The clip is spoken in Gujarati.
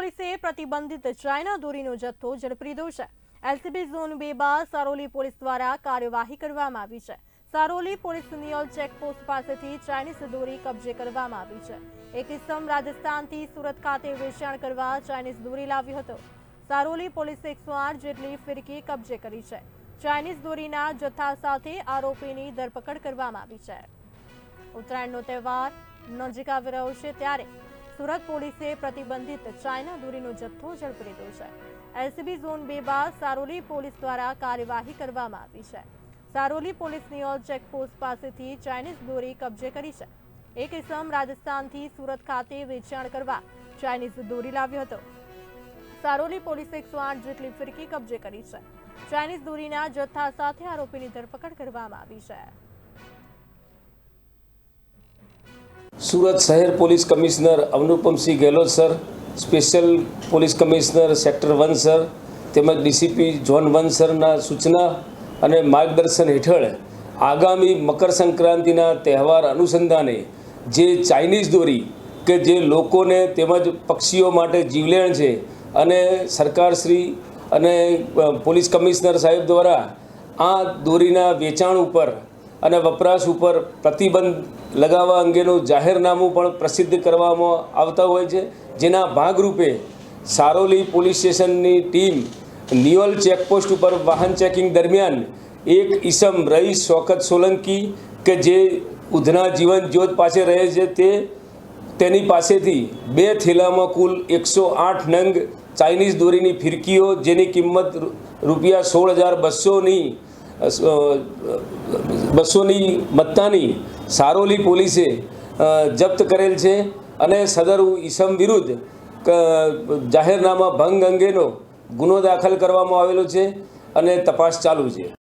પોલીસે પ્રતિબંધિત ચાઇના દોરીનો જથ્થો ઝડપી લીધો છે. એલસીબી ઝોન બે બાદ સારોલી પોલીસ દ્વારા કાર્યવાહી કરવામાં આવી છે. સારોલી પોલીસ નિયોલ ચેકપોસ્ટ પાસેથી ચાઇનીઝ દોરી કબજે કરવામાં આવી છે. એક ઇસમ રાજસ્થાનથી સુરત ખાતે વેચાણ કરવા ચાઇનીઝ દોરી લાવ્યો હતો. સારોલી પોલીસે એકસો જેટલી ફિરકી કબજે કરી છે. ચાઇનીઝ દોરીના જથ્થા સાથે આરોપીની ધરપકડ કરવામાં આવી છે. ઉત્તરાયણનો તહેવાર નજીક આવી રહ્યો છે ત્યારે સુરત પોલીસે પ્રતિબંધિત ચાઇના દોરીનો જથ્થો ઝડપી લીધો છે. એલસીબી ઝોન બે બાદ સારોલી પોલીસ દ્વારા કાર્યવાહી કરવામાં આવી છે. સારોલી પોલીસની ઓલ ચેકપોસ્ટ પાસેથી ચાઇનીઝ દોરી કબજે કરી છે. એક ઇસમ રાજસ્થાનથી સુરત ખાતે વેચાણ કરવા ચાઇનીઝ દોરી લાવ્યો હતો. સારોલી પોલીસે એકસો આઠ જેટલી ફિરકી કબજે કરી છે. ચાઇનીઝ દોરીના જથ્થા સાથે આરોપીની ધરપકડ કરવામાં આવી છે. સુરત શહેર police commissioner Anupamsinh Gehlot sir, special police commissioner sector one sir, તેમજ ડીસીપી જોન વન સરના સૂચના અને માર્ગદર્શન હેઠળ આગામી મકર સંક્રાંતિના તહેવાર અનુસંધાને જે ચાઇનીઝ દોરી કે જે લોકોને તેમજ પક્ષીઓ માટે જીવલેણ છે અને સરકારશ્રી અને પોલીસ કમિશનર સાહેબ દ્વારા આ દોરીના વેચાણ ઉપર અને વપરાશ ઉપર પ્રતિબંધ લગાવવા અંગેનું જાહેરનામું પણ પ્રસિદ્ધ કરવામાં આવતા હોય છે. જેના ભાગરૂપે સારોલી પોલીસ સ્ટેશનની ટીમ નિયોલ ચેકપોસ્ટ ઉપર વાહન ચેકિંગ દરમિયાન એક ઈસમ રહી શોકત સોલંકી કે જે ઉધના જીવન જ્યોત પાસે રહે છે તે તેની પાસેથી બે થેલામાં કુલ એકસો આઠ નંગ ચાઇનીઝ દોરીની ફિરકીઓ જેની કિંમત રૂપિયા સોળ હજાર બસોની બસોની મત્તાની સારોલી પોલીસે જપ્ત કરેલ છે અને સદર ઈસમ વિરુદ્ધ જાહેરનામા ભંગ અંગેનો ગુનો દાખલ કરવામાં આવેલો છે અને તપાસ ચાલુ છે.